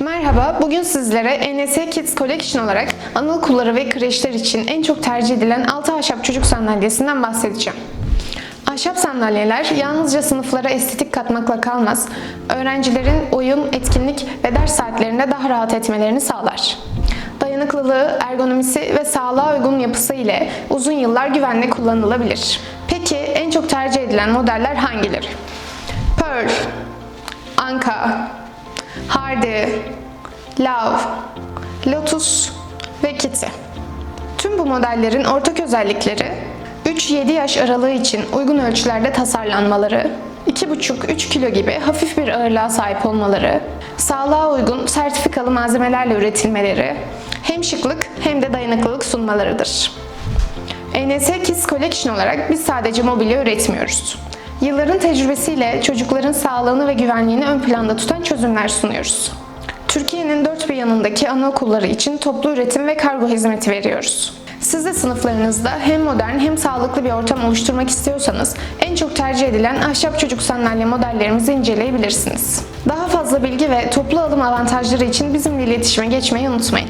Merhaba, bugün sizlere ENS Kids Collection olarak anaokulları ve kreşler için en çok tercih edilen 6 ahşap çocuk sandalyesinden bahsedeceğim. Ahşap sandalyeler yalnızca sınıflara estetik katmakla kalmaz, öğrencilerin oyun, etkinlik ve ders saatlerinde daha rahat etmelerini sağlar. Dayanıklılığı, ergonomisi ve sağlığa uygun yapısı ile uzun yıllar güvenle kullanılabilir. Peki en çok tercih edilen modeller hangileri? Pearl, Anka, Hardy, Love, Lotus ve Kitty. Tüm bu modellerin ortak özellikleri 3-7 yaş aralığı için uygun ölçülerde tasarlanmaları, 2,5-3 kilo gibi hafif bir ağırlığa sahip olmaları, sağlığa uygun sertifikalı malzemelerle üretilmeleri, hem şıklık hem de dayanıklılık sunmalarıdır. ENS Kids Collection olarak biz sadece mobilya üretmiyoruz. Yılların tecrübesiyle çocukların sağlığını ve güvenliğini ön planda tutan çözümler sunuyoruz. Türkiye'nin dört bir yanındaki anaokulları için toplu üretim ve kargo hizmeti veriyoruz. Siz de sınıflarınızda hem modern hem sağlıklı bir ortam oluşturmak istiyorsanız en çok tercih edilen ahşap çocuk sandalye modellerimizi inceleyebilirsiniz. Daha fazla bilgi ve toplu alım avantajları için bizimle iletişime geçmeyi unutmayın.